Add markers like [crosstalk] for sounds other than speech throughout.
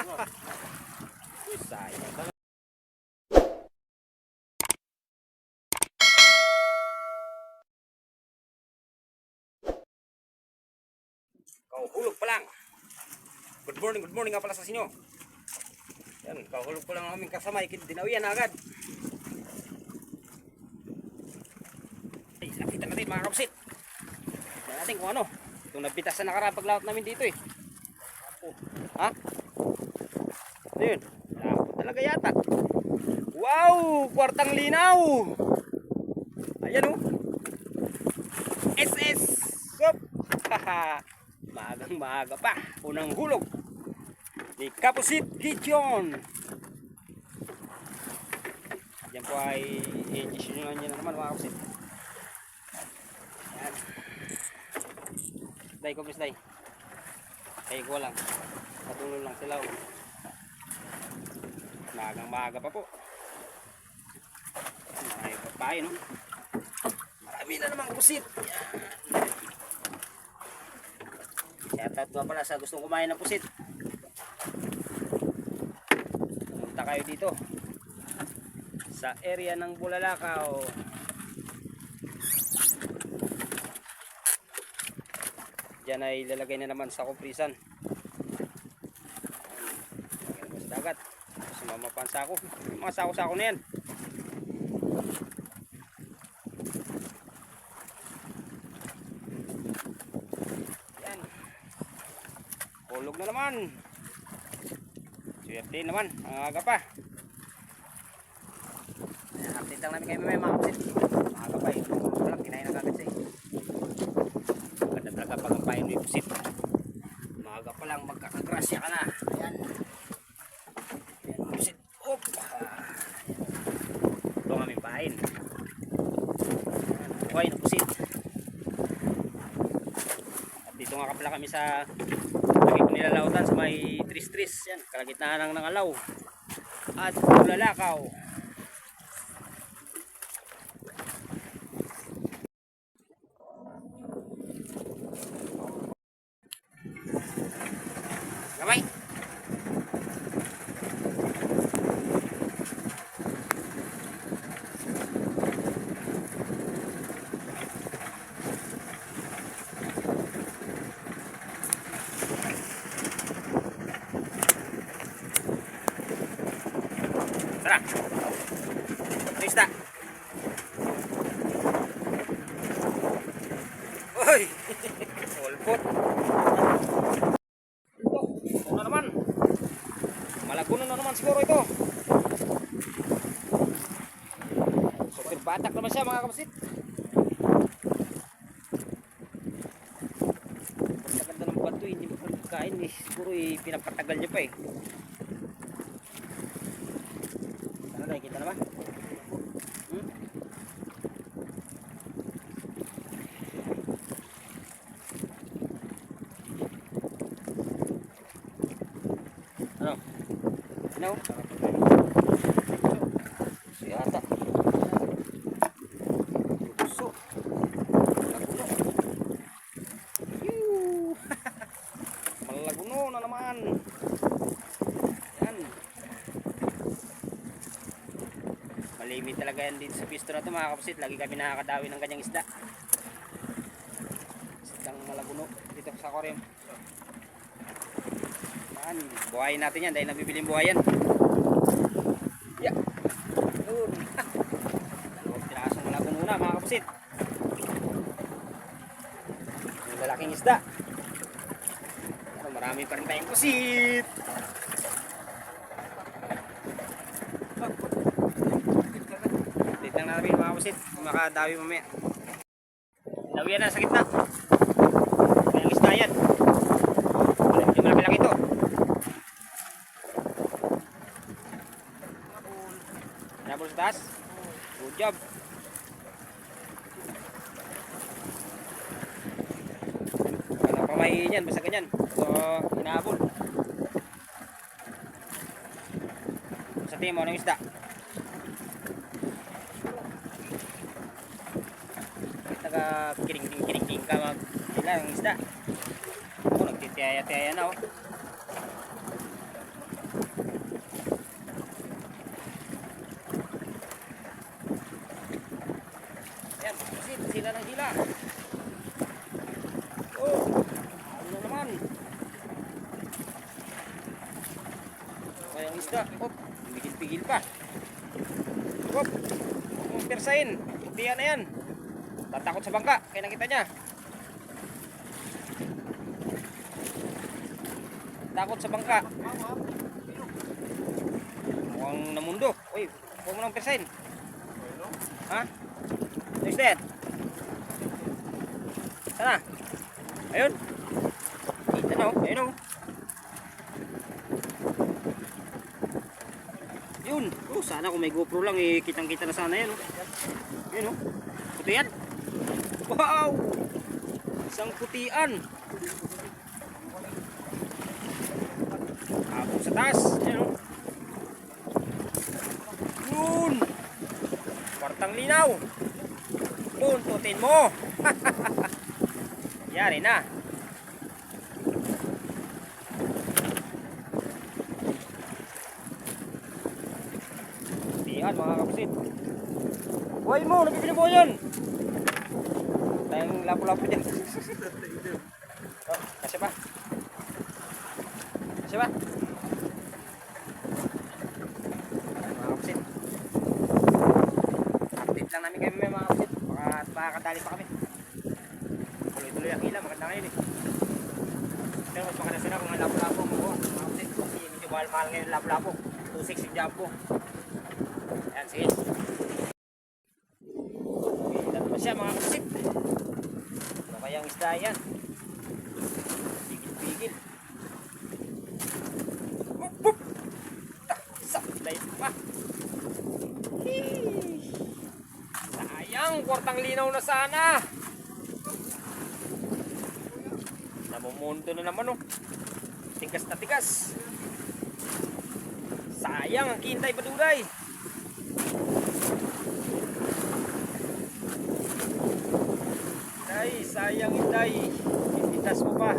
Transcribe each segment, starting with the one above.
Sayang talaga. Kauhulog pa lang. Good morning, good morning nga pala sa sinyo. Yan, kauhulog pa lang ang aming kasama. Dinawian na agad. Ay, nakita natin mga kapsit. Tignan natin kung ano. Itong napitas na nakarapaglaot namin dito eh. Ha? Ano yun? Talaga yata. Wow! Kwartang linaw! Ayan oh. SS! Sup! [laughs] Magang maaga pa. Unang hulog. Ni Kapusit Gideon. Yan po ay i-injection nyo na naman mga kapusit. Yan. Day, kumpis day. Ay, ko lang. Patuloy lang sila. Oh. Magang maaga pa po. Marami pa tayo, no? Marami na naman kusit. Shoutout nga pala sa gustong kumain ng pusit. Pumunta kayo dito. Sa area ng Bulalakaw. Diyan ay lalagay na naman sa komprisan. Lagay naman sa dagat. Sumama pa ang sako. Yung mga sako-sako na yan. Yan. Hulog na naman. Swerte naman. Ang aga pa. Ayan, update lang namin kayo may mga kapsit. Ang aga pa eh. Walang kinain na kagad siya eh. Ganda talaga pag ang payo ni Pusit. Maaga pa lang magkakagrasya ka na. Ayan Pusit. Op! Ito ang aming pain. Ayan. Buhay na Pusit. At dito nga ka pala kami sa nilalautan sa may tris-tris. Yan. Kalagitnaan ng nangalaw. At bulalakaw. Gamay. Tara. Ano isda? Uy! Ulpot. Ito na naman. Malaguno na naman siguro ito. Super batak naman siya mga kapasit. Sa ganda ng bato, hindi mo pagkain eh. Siguro eh, pinapatagal niya pa eh. Ano na, kita na ba? Hmm? Ano? Ano? Si ata. Gusto. Malaguno. Yuh! Malaguno na naman. Yan. Malimit talaga yan dito sa pisto na to mga kapusit. Lagi kami nakakadawi ng ganyang isda. Isdang malaguno dito sa aquarium. Yan. Buhayin natin yan dahil nabibiling buhayan. Yeah. Yun. Dalawang pirasong malaguno na mga kapusit. Yung lalaking isda. Pero marami pa rin tayong pusit. Update lang namin mga Kung makadawi mamaya. Dawian na sa gitna. Kayang isda yan. Medyo malaki-laki ito. Nabol sa taas? Good job. Walang pamahiin yan, basta ganyan. So, inaabol. Sa tingin mo, anong isda? kiringking-kiringking ka mag sila ang isda. Ako nagtitiyaya-tiyaya na oh. Yan, pusit sila na sila. Oh, ano naman. Kayang isda. Oh, pigil-pigil pa. Oh, kung persain, tiyan na yan. Tatakot sa bangka. Kaya nakita niya. Takot sa bangka. Mukhang namundok. Uy, huwag mo nang persahin. Ha? Next dead. Sana. Ayun. Kita na oh. Ayun oh. Yun. Oh, sana kung may GoPro lang eh kitang-kita na sana yan oh. Yun oh. Puti yan. Wow. Isang putian. Ako sa taas. Oh. Yun. Kwartang linaw. Buntutin mo. [laughs] Yari na. Tiyan mga kapusit. Buhay mo, nabibili mo yan. Lapo-lapo dyan. oh, kasya ba? Kasya ba? Mga kapusit. Update lang namin may mga kapusit. Baka makakadali pa kami. Tuloy-tuloy ang hila, maganda ngayon eh. Pero mas maganda sila kung ang lapo-lapo mo. Mga kapusit, kasi medyo mahal-mahal ngayon yung lapo-lapo. 2.6 yung jumbo. Ayan, sige. Hila naman siya mga kapusit. Ano kayang isda yan? Pigil-pigil. Hup, hup. Tak, Sablay pa. Hee. Sayang, kwartang linaw na sana. Namumundo na naman oh. Tigas na tigas. Sayang ang kintay paduray. Day, sayang inday. Ipitas mo pa.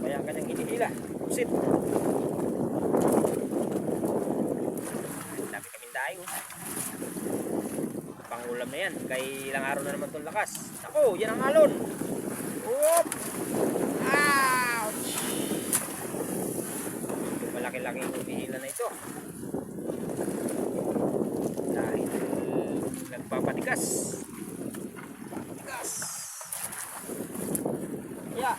Kaya ang kanyang hinihila. Pusit. Dami kaming daing. oh. Pangulam na yan. Kay ilang araw na naman itong lakas. Ako, yan ang alon. Oop! Ouch! Malaki-laki yung hinihila na ito. Dahil nagpapatigas. Papatigas. Kaya,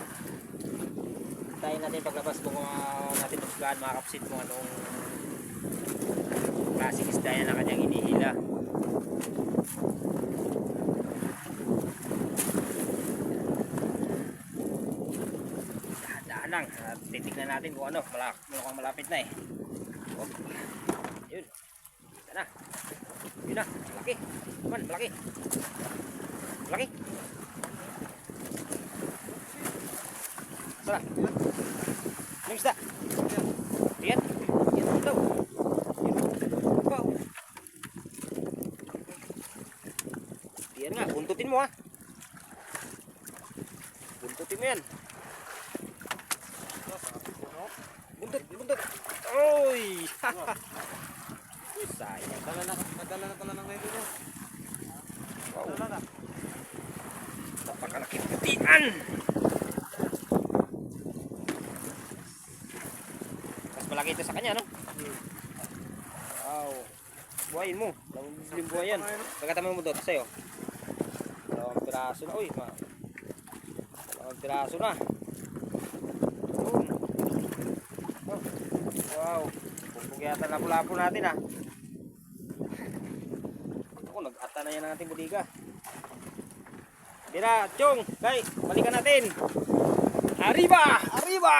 tayo natin paglabas kung uh, natin tusgaan mga kapsit kung anong klaseng isda yan ang kanyang inihila. Titignan natin kung ano. Malak mukhang malapit na eh. Oh. Yun. Yan na. Yun na. Malaki. Man, malaki. Malaki. Sana. Anong isda? Yan. Yan daw. Yan. Nga. Buntutin. Madala na, madala na pala ng ngayon dito. Wow. Madala na. Napakalaking putian. Mas malaki ito sa kanya, no? Wow. Buhayin mo. Yung buhayan. Pagkatama mo doon, sa'yo. Dalawang piraso na. Uy, ma. Dalawang piraso na. Boom. Oh. Wow. Pumpug yata na lapo natin, ah. Yan ang ating budiga. Tira, Chong, kay, balikan natin. Arriba! Arriba!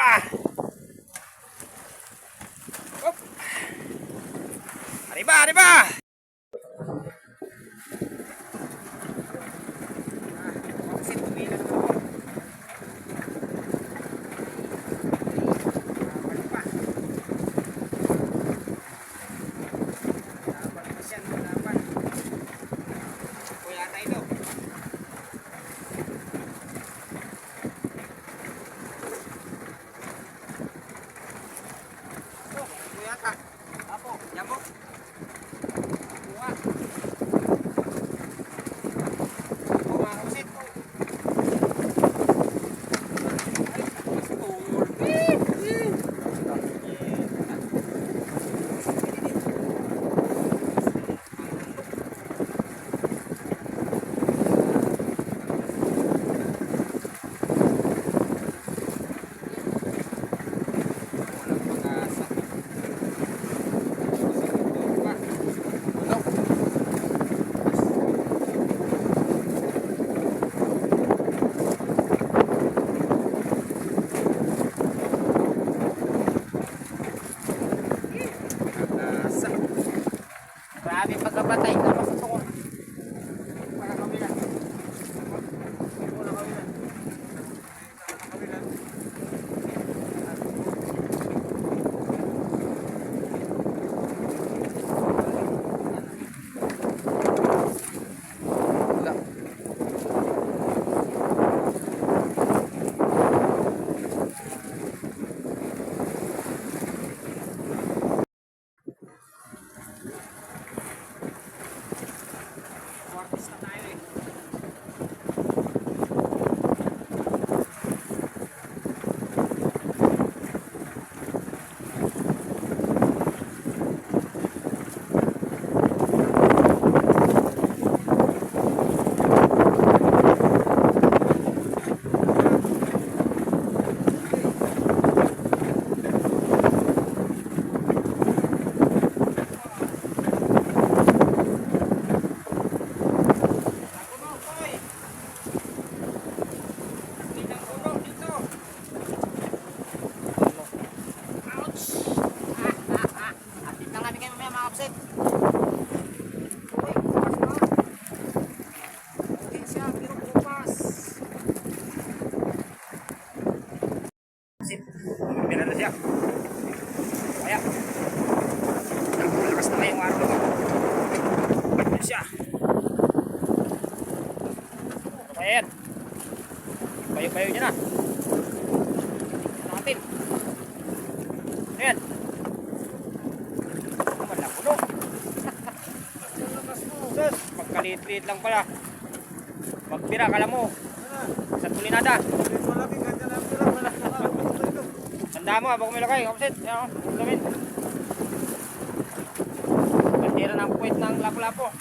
Maliit-liit lang pala. Magpira, kala mo. Sa tulinada. Tanda mo, bago may lakay. Kapsit, yan o. Gamit. Bandira ng puwit ng lapo-lapo.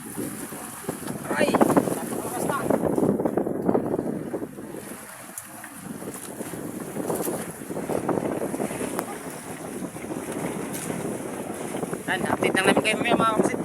Ay! Tapos na. Yan, update lang namin kayo mga kapsit.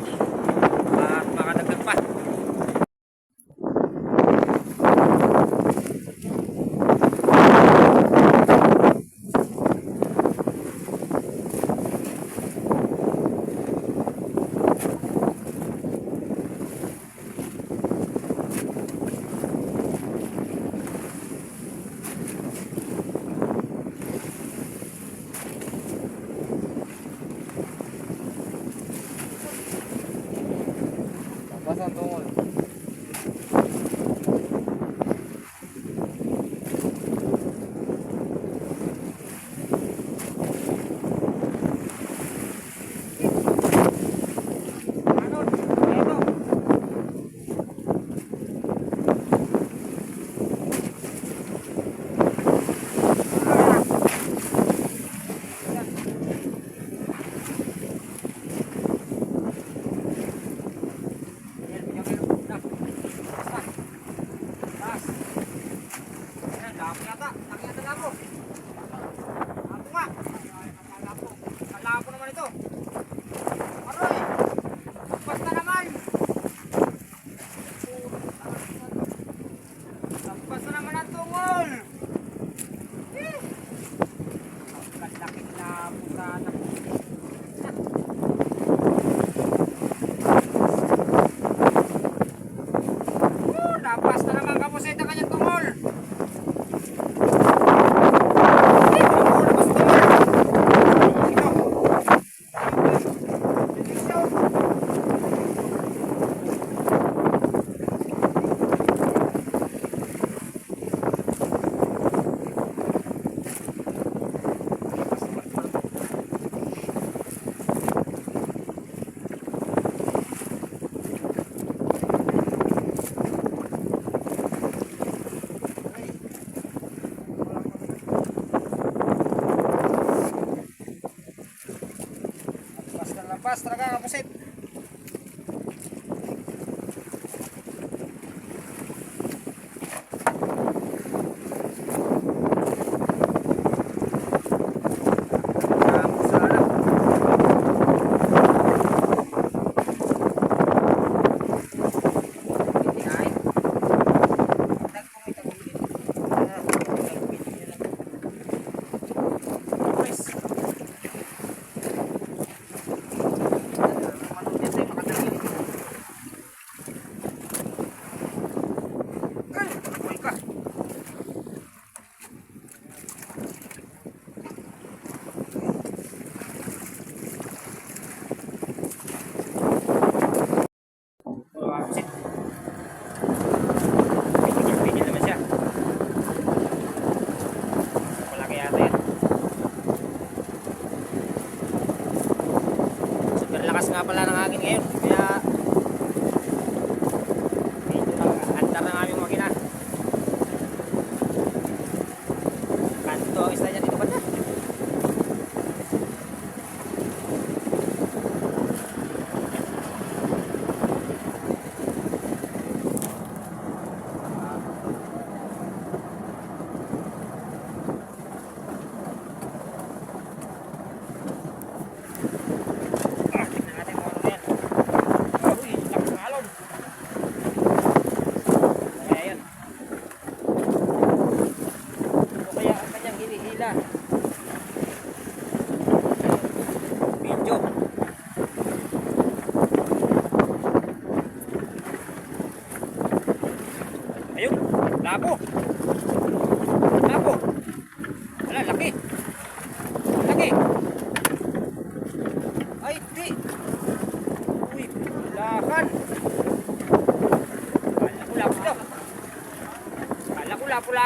Fast talaga kapusit.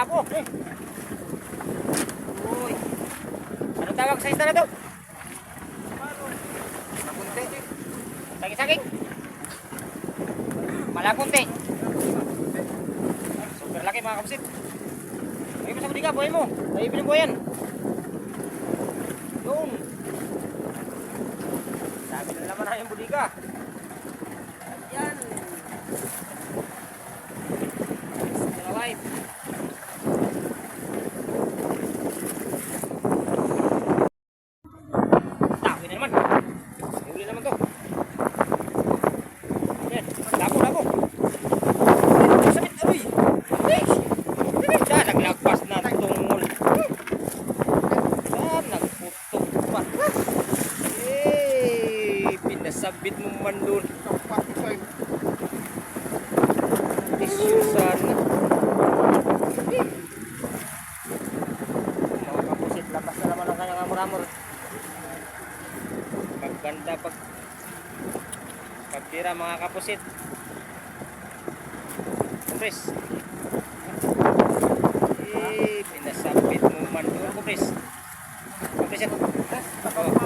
brabo. tira mga kapusit. Kumpis eh pinasapit mo man. Doon kumpis kumpis yan ha?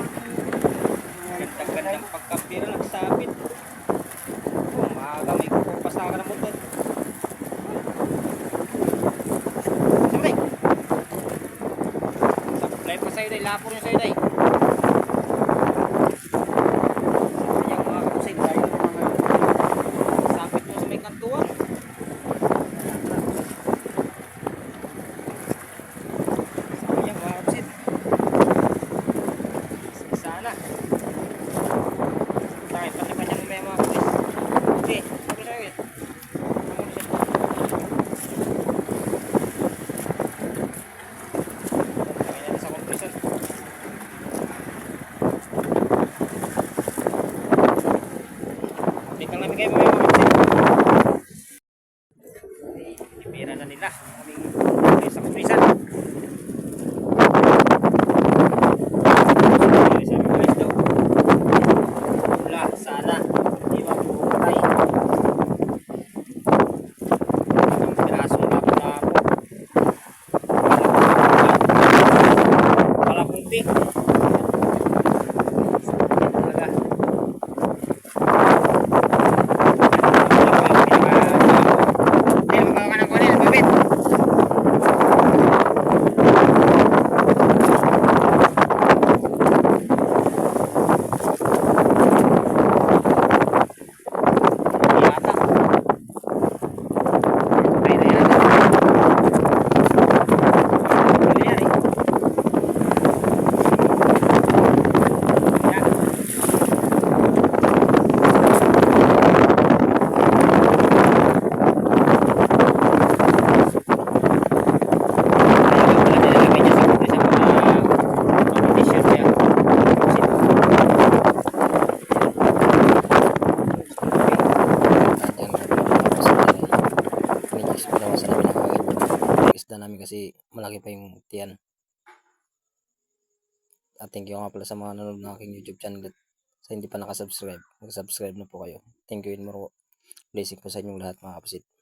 tubig. malaki pa yung tiyan. At thank you nga pala sa mga nanonood ng aking YouTube channel at sa hindi pa nakasubscribe. Mag-subscribe na po kayo. Thank you and more blessing po sa inyong lahat mga kapatid.